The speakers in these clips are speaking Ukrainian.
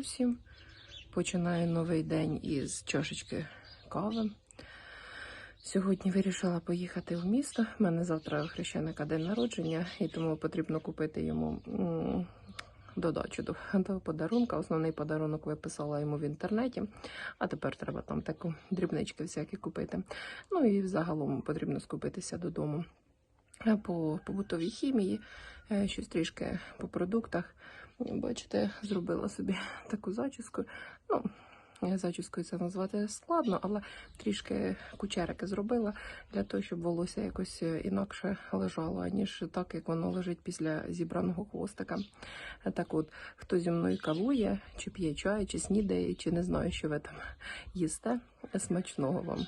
усім. Починаю новий день із чашечки кави. Сьогодні вирішила поїхати в місто. У мене завтра хрещеника день народження, і тому потрібно купити йому додачу до, до подарунка. Основний подарунок виписала йому в інтернеті, а тепер треба там таку дрібнички всякі купити. Ну і загалом потрібно скупитися додому по побутовій хімії, е, щось трішки по продуктах. Бачите, зробила собі таку зачіску. Ну, зачіскою це назвати складно, але трішки кучерики зробила для того, щоб волосся якось е, інакше лежало, ніж так, як воно лежить після зібраного хвостика. Так от, хто зі мною кавує, чи п'є чай, чи снідає, чи не знаю, що ви там їсте. Смачного вам.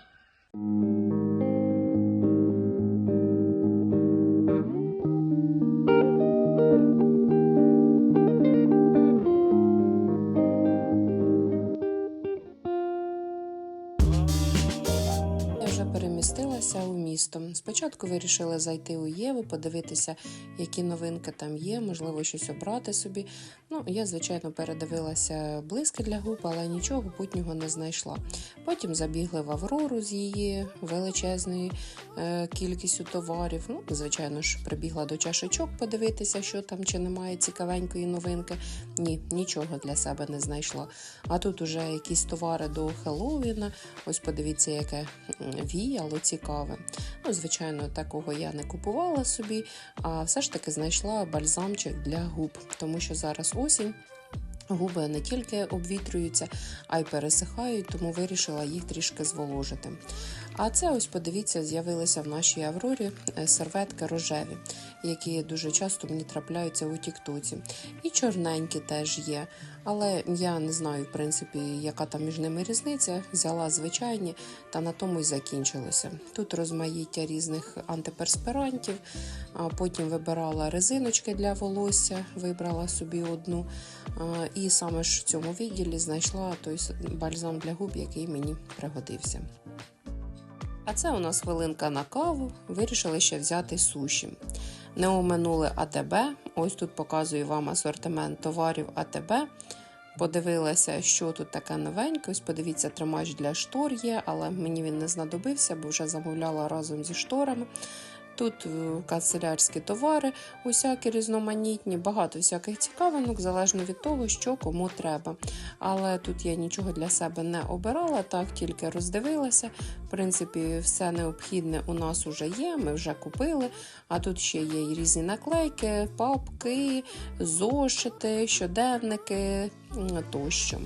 Спочатку вирішила зайти у Єву, подивитися, які новинки там є, можливо, щось обрати собі. Я, звичайно, передивилася блиски для губ, але нічого путнього не знайшла. Потім забігли в Аврору з її величезною е, кількістю товарів. Ну, звичайно ж, прибігла до чашечок подивитися, що там чи немає цікавенької новинки. Ні, нічого для себе не знайшла. А тут уже якісь товари до Хеллоуіна. Ось подивіться, яке віяло цікаве. Ну, звичайно, такого я не купувала собі, а все ж таки знайшла бальзамчик для губ, тому що зараз осінь. Губи не тільки обвітрюються, а й пересихають, тому вирішила їх трішки зволожити. А це ось подивіться, з'явилися в нашій Аврорі е, серветки рожеві, які дуже часто мені трапляються у Тіктоці. І чорненькі теж є. Але я не знаю, в принципі, яка там між ними різниця. Взяла звичайні та на тому й закінчилося. Тут розмаїття різних антиперспирантів, а потім вибирала резиночки для волосся, вибрала собі одну. І саме ж в цьому відділі знайшла той бальзам для губ, який мені пригодився. А це у нас хвилинка на каву. Вирішили ще взяти суші. Не оминули АТБ. Ось тут показую вам асортимент товарів АТБ. Подивилася, що тут таке новеньке. Ось подивіться, тримач для штор є, але мені він не знадобився, бо вже замовляла разом зі шторами. Тут е, канцелярські товари, усякі різноманітні, багато всяких цікавинок, залежно від того, що кому треба. Але тут я нічого для себе не обирала, так тільки роздивилася. В принципі, все необхідне у нас вже є, ми вже купили. А тут ще є і різні наклейки, папки, зошити, щоденники тощо.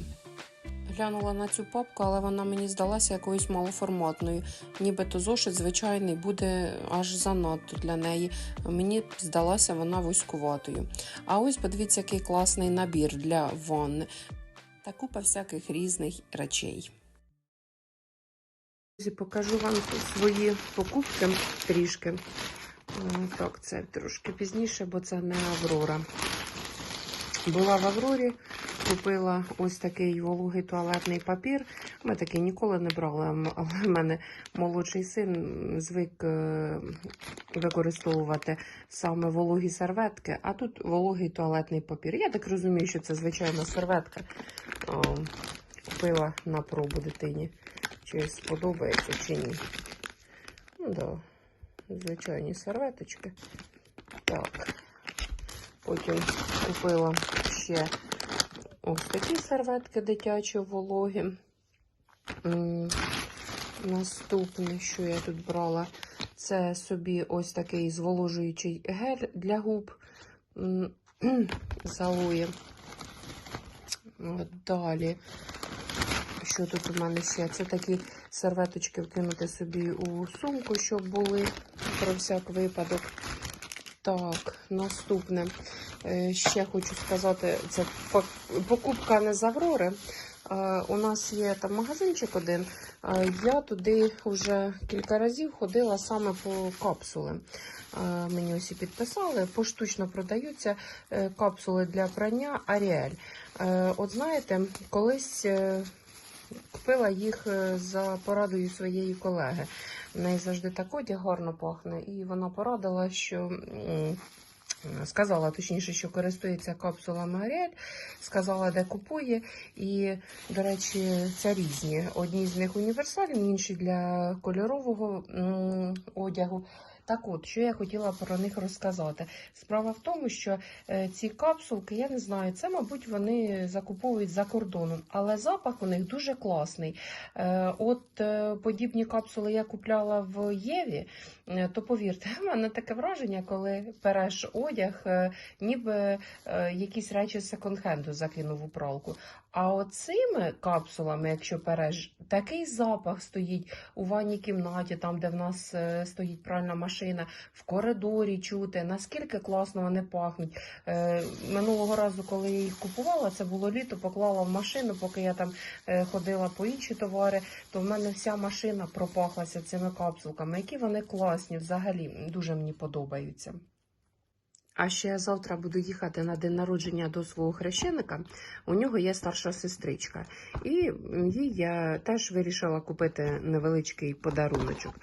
Глянула на цю папку, але вона мені здалася якоюсь малоформатною. Нібито зошит звичайний буде аж занадто для неї. Мені здалася вона вузькуватою. А ось подивіться, який класний набір для ванни та купа всяких різних речей. Покажу вам свої покупки трішки. Так, це трошки пізніше, бо це не Аврора. Була в Аврорі, купила ось такий вологий туалетний папір. Ми такий ніколи не брали, але в мене молодший син звик е, використовувати саме вологі серветки, а тут вологий туалетний папір. Я так розумію, що це звичайна серветка. Купила на пробу дитині. Чи сподобається, чи ні. Ну да, звичайні серветочки. Так. Потім купила ще ось такі серветки дитячі вологі. Наступне, що я тут брала, це собі ось такий зволожуючий гель для губ М, Залує. От Далі. Що тут у мене ще? Це такі серветочки вкинути собі у сумку, щоб були про всяк випадок. Так, наступне. Е, Ще хочу сказати, це покупка не з Аврори. Е, У нас є там магазинчик один. Е, Я туди вже кілька разів ходила саме по капсули. Мені ось і підписали. Поштучно продаються капсули для прання Аріель. От знаєте, колись купила їх е, за порадою своєї колеги. В неї завжди так одяг гарно пахне, і вона порадила, що Сказала точніше, що користується капсулами Аріель, сказала, де купує. І, до речі, це різні. Одні з них універсальні, інші для кольорового одягу. Так от, що я хотіла про них розказати. Справа в тому, що е, ці капсулки, я не знаю, це, мабуть, вони закуповують за кордоном, але запах у них дуже класний. Е, от е, подібні капсули я купляла в Єві, то повірте, в мене таке враження, коли береш одяг, е, ніби е, якісь речі секонд-хенду закинув у пралку. А оцими капсулами, якщо береш, такий запах стоїть у ванній кімнаті, там, де в нас е, стоїть пральна машина, в коридорі чути, наскільки класно вони пахнуть. Е, Минулого разу, коли я їх купувала, це було літо, поклала в машину, поки я там е, ходила по інші товари, то в мене вся машина пропахлася цими капсулками, які вони класні взагалі, дуже мені подобаються. А ще я завтра буду їхати на день народження до свого хрещеника. У нього є старша сестричка. І їй я теж вирішила купити невеличкий подаруночок.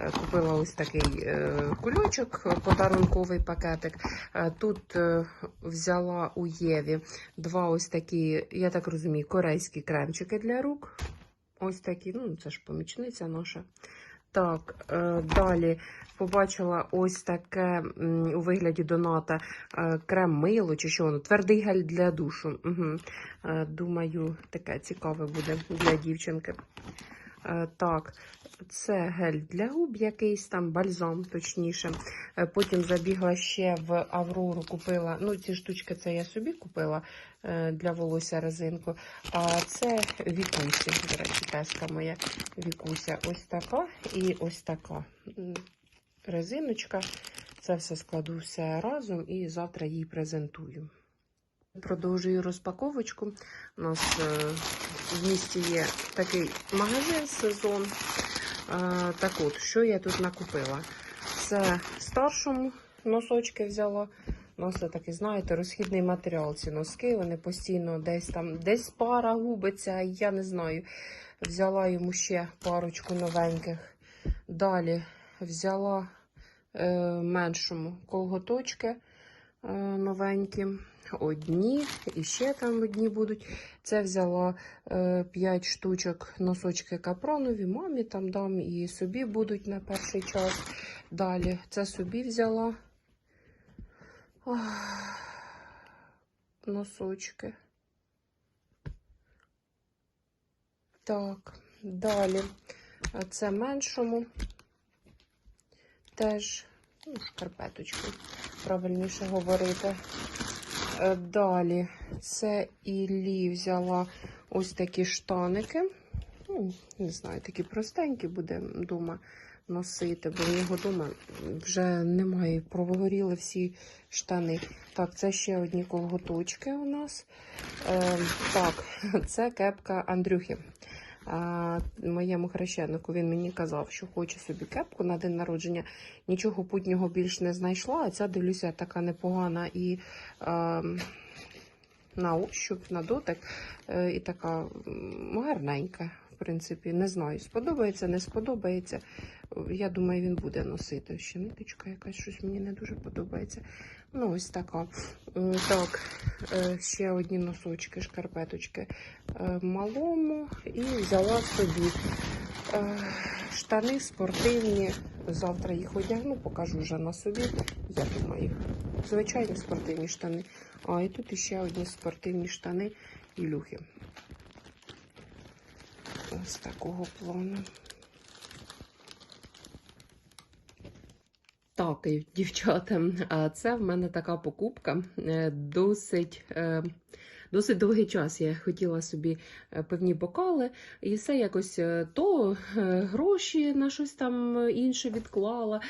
Е, Купила ось такий е, кульочок, подарунковий пакетик. Е, Тут взяла у Єві два ось такі, я так розумію, корейські кремчики для рук. Ось такі, ну це ж помічниця наша. Так, е, далі побачила ось таке у вигляді доната е, крем-мило чи що воно, твердий гель для душу. Угу. Думаю, таке цікаве буде для дівчинки. Так, це гель для губ якийсь там, бальзам, точніше. Е, Потім забігла ще в Аврору, купила. Ну, ці штучки це я собі купила е, для волосся резинку. А це Вікусі, до речі, теска моя Вікуся. Ось така і ось така резиночка. Це все складу все разом і завтра їй презентую. Продовжую розпаковочку. У нас е, в місті є такий магазин сезон. Е, так от, що я тут накупила? Це старшому носочки взяла. Нас такий, знаєте, розхідний матеріал. Ці носки, вони постійно десь там, десь пара губиться, я не знаю. Взяла йому ще парочку новеньких. Далі взяла е, меншому колготочки е, новенькі. Одні, і ще там одні будуть. Це взяла е, 5 штучок носочки капронові, мамі там дам і собі будуть на перший час. Далі це собі взяла Ах, носочки. Так, далі е, це меншому. Теж ну, шкарпеточки, правильніше говорити. Е, Далі це Іллі взяла ось такі штаники. Ну, не знаю, такі простенькі буде вдома носити, бо в нього вдома вже немає, провигоріли всі штани. Так, це ще одні колготочки у нас. Е, так, це кепка Андрюхи. Моєму хрещенику він мені казав, що хоче собі кепку на день народження. Нічого путнього більш не знайшла, а ця дивлюся така непогана і е, на ощуп, на дотик, е, і така гарненька. В принципі, не знаю, сподобається, не сподобається. Я думаю, він буде носити. Ще ниточка якась щось мені не дуже подобається. Ну, ось така. Так, е, ще одні носочки, шкарпеточки е, малому і взяла собі е, штани спортивні. Завтра їх одягну, покажу вже на собі. Я думаю, звичайні спортивні штани. А, і тут ще одні спортивні штани Ілюхи. Ось такого плану. І дівчата, а це в мене така покупка. е, Досить, е, досить довгий час я хотіла собі е, певні бокали, і все якось е, то е, гроші на щось там інше відклала,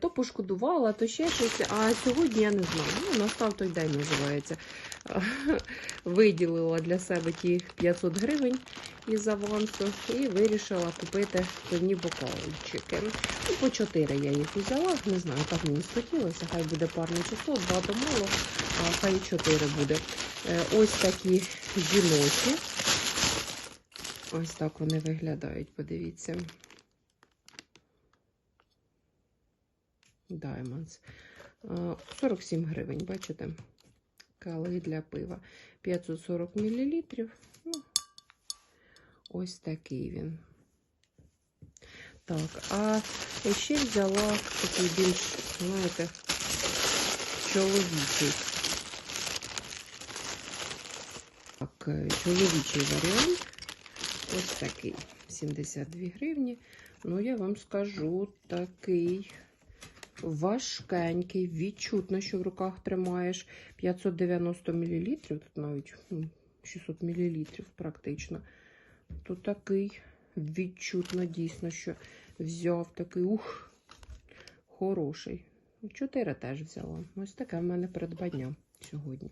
то пошкодувала, то ще щось. А сьогодні я не знаю. Ну, настав той день називається. Виділила для себе ті 500 гривень із авансу і вирішила купити певні бокалчики. Ну, по 4 я їх взяла, не знаю, так мені схотілося, хай буде парне число, два то мало, хай 4 буде. Е, Ось такі жіночі. Ось так вони виглядають, подивіться. Diamonds. 47 гривень, бачите? Калий для пива. 540 мл. Ну, ось такий він. Так, а ще взяла такий більш, знаєте, чоловічий. Так, чоловічий варіант. Ось такий. 72 гривні. Ну, я вам скажу, такий важкенький, відчутно, що в руках тримаєш. 590 мл, тут навіть 600 мл практично. То такий відчутно, дійсно, що взяв такий ух, хороший. Чотири теж взяла. Ось таке в мене придбання сьогодні.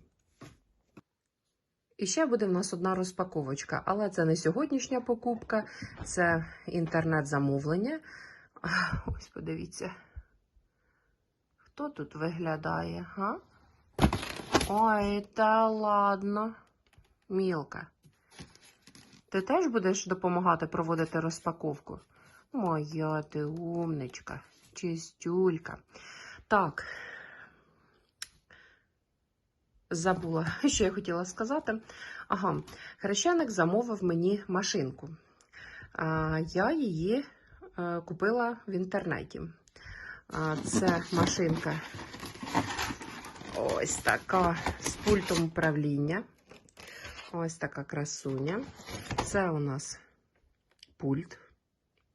І ще буде в нас одна розпаковочка, але це не сьогоднішня покупка, це інтернет-замовлення. Ось подивіться. Хто тут виглядає, га? Ой, та ладно. Мілка. Ти теж будеш допомагати проводити розпаковку? Моя ти умничка, чистюлька. Так. Забула, що я хотіла сказати. Ага, хрещеник замовив мені машинку. Я її е, купила в інтернеті. Це машинка ось така з пультом управління. Ось така красуня. Це у нас пульт.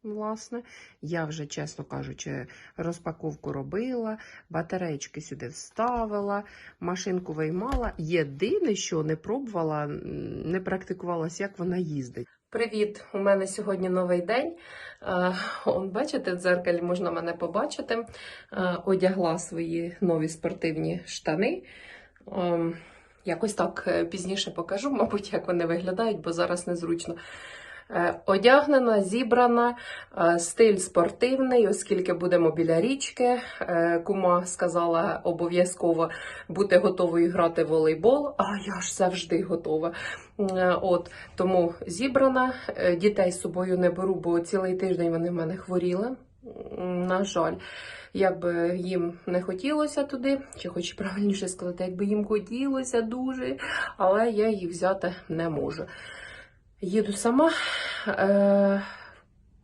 Власне, я вже, чесно кажучи, розпаковку робила, батарейки сюди вставила, машинку виймала. Єдине, що не пробувала, не практикувалася, як вона їздить. Привіт! У мене сьогодні новий день. Е, бачите, в дзеркалі можна мене побачити. Е, Одягла свої нові спортивні штани. Ем, Якось так е, пізніше покажу, мабуть, як вони виглядають, бо зараз незручно. Е, Одягнена, зібрана, е, стиль спортивний, оскільки будемо біля річки. Е, Кума сказала обов'язково бути готовою грати в волейбол, а я ж завжди готова. От тому зібрана. Дітей з собою не беру, бо цілий тиждень вони в мене хворіли. На жаль, якби їм не хотілося туди, чи хоч правильніше сказати, якби їм хотілося дуже, але я їх взяти не можу. Їду сама, е,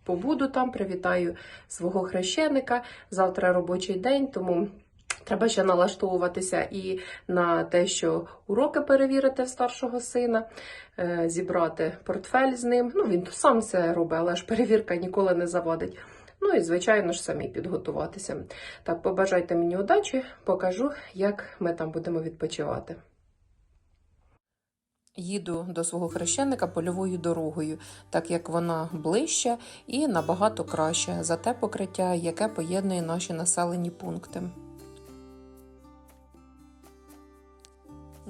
побуду там, привітаю свого хрещеника. Завтра робочий день, тому треба ще налаштовуватися і на те, що уроки перевірити в старшого сина, е, зібрати портфель з ним. Ну, він сам це робить, але ж перевірка ніколи не завадить. Ну і, звичайно ж, самі підготуватися. Так, побажайте мені удачі, покажу, як ми там будемо відпочивати. Їду до свого хрещеника польовою дорогою, так як вона ближча і набагато краще за те покриття, яке поєднує наші населені пункти.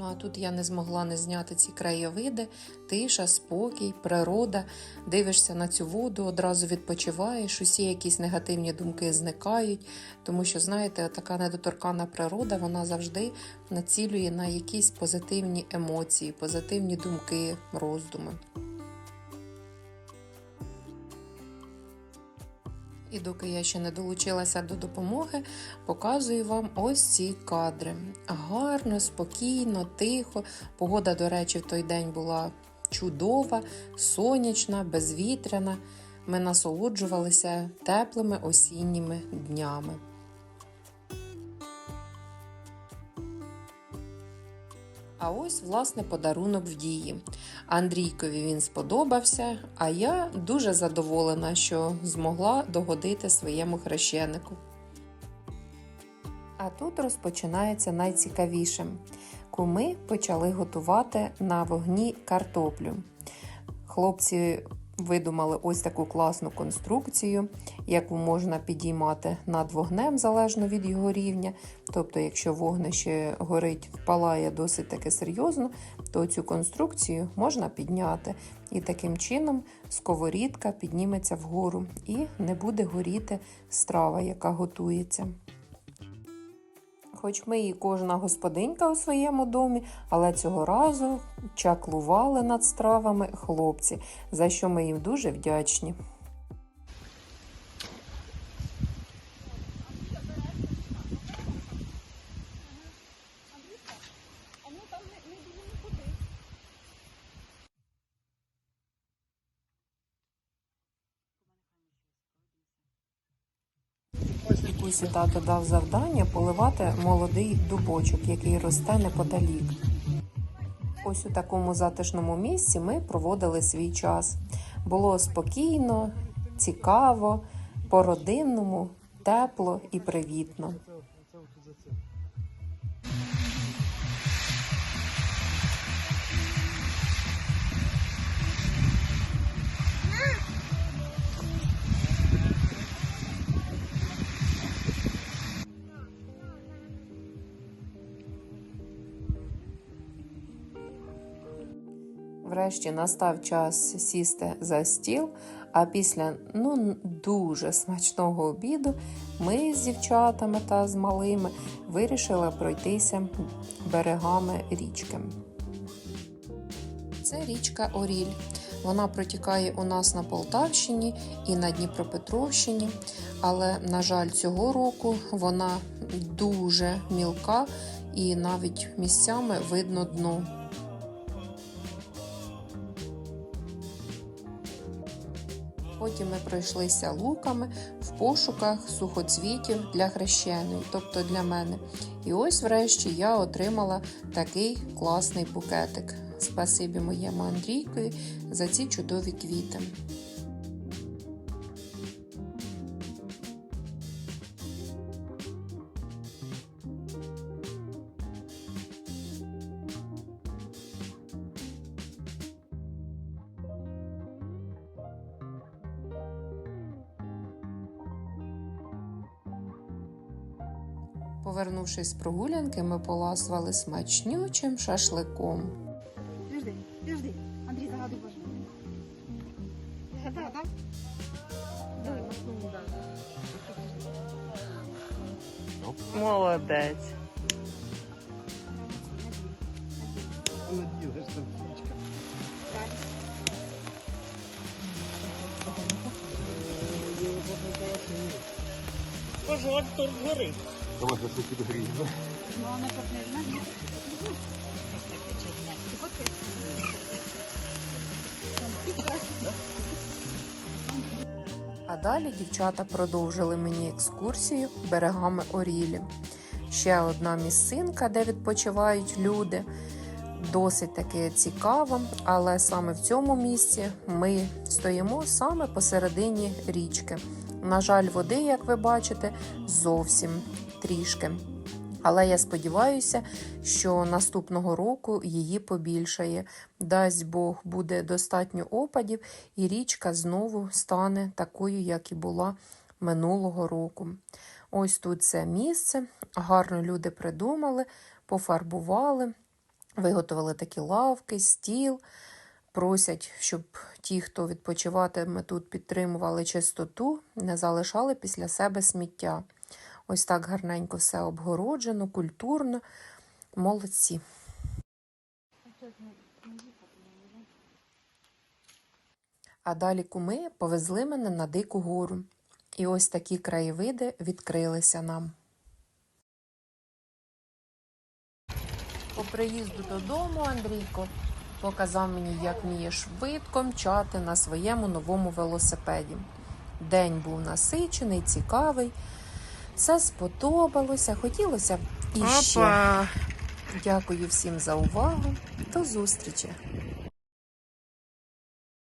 Ну а тут я не змогла не зняти ці краєвиди, тиша, спокій, природа. Дивишся на цю воду, одразу відпочиваєш, усі якісь негативні думки зникають, тому що, знаєте, така недоторкана природа, вона завжди націлює на якісь позитивні емоції, позитивні думки, роздуми. І доки я ще не долучилася до допомоги, показую вам ось ці кадри. Гарно, спокійно, тихо. Погода, до речі, в той день була чудова, сонячна, безвітряна. Ми насолоджувалися теплими осінніми днями. А ось, власне, подарунок в дії. Андрійкові він сподобався, а я дуже задоволена, що змогла догодити своєму хрещенику. А тут розпочинається найцікавіше. Куми почали готувати на вогні картоплю. Хлопці видумали ось таку класну конструкцію, яку можна підіймати над вогнем залежно від його рівня. Тобто, якщо вогнище горить, впалає досить таки серйозно, то цю конструкцію можна підняти. І таким чином сковорідка підніметься вгору і не буде горіти страва, яка готується. Хоч ми і кожна господинька у своєму домі, але цього разу чаклували над стравами хлопці, за що ми їм дуже вдячні. Вікусі тато дав завдання поливати молодий дубочок, який росте неподалік. Ось у такому затишному місці ми проводили свій час. Було спокійно, цікаво, по-родинному, тепло і привітно. Врешті настав час сісти за стіл, а після ну дуже смачного обіду ми з дівчатами та з малими вирішили пройтися берегами річки. Це річка Оріль. Вона протікає у нас на Полтавщині і на Дніпропетровщині, але, на жаль, цього року вона дуже мілка і навіть місцями видно дно. Потім ми пройшлися луками в пошуках сухоцвітів для хрещеної, тобто для мене. І ось, врешті, я отримала такий класний букетик. Спасибі моєму Андрійкові за ці чудові квіти. Повернувшись з прогулянки, ми поласували смачнючим шашликом. Подожди, подожди. Андрій, загадуй Боже. Гадав. Давай, макнув, да. Молодець. Пожар торт горить. Давай за це підгріємо. Ну, вона так не знає. А далі дівчата продовжили мені екскурсію берегами Орілі. Ще одна місцинка, де відпочивають люди. Досить таки цікаво, але саме в цьому місці ми стоїмо саме посередині річки. На жаль, води, як ви бачите, зовсім трішки. Але я сподіваюся, що наступного року її побільшає. Дасть Бог, буде достатньо опадів, і річка знову стане такою, як і була минулого року. Ось тут це місце. Гарно люди придумали, пофарбували, виготовили такі лавки, стіл. Просять, щоб ті, хто відпочиватиме тут, підтримували чистоту, не залишали після себе сміття. Ось так гарненько все обгороджено, культурно. Молодці. А далі куми повезли мене на дику гору. І ось такі краєвиди відкрилися нам. Приїзду додому Андрійко показав мені, як вміє швидко мчати на своєму новому велосипеді. День був насичений, цікавий. Все сподобалося, хотілося б іще. Дякую всім за увагу. До зустрічі!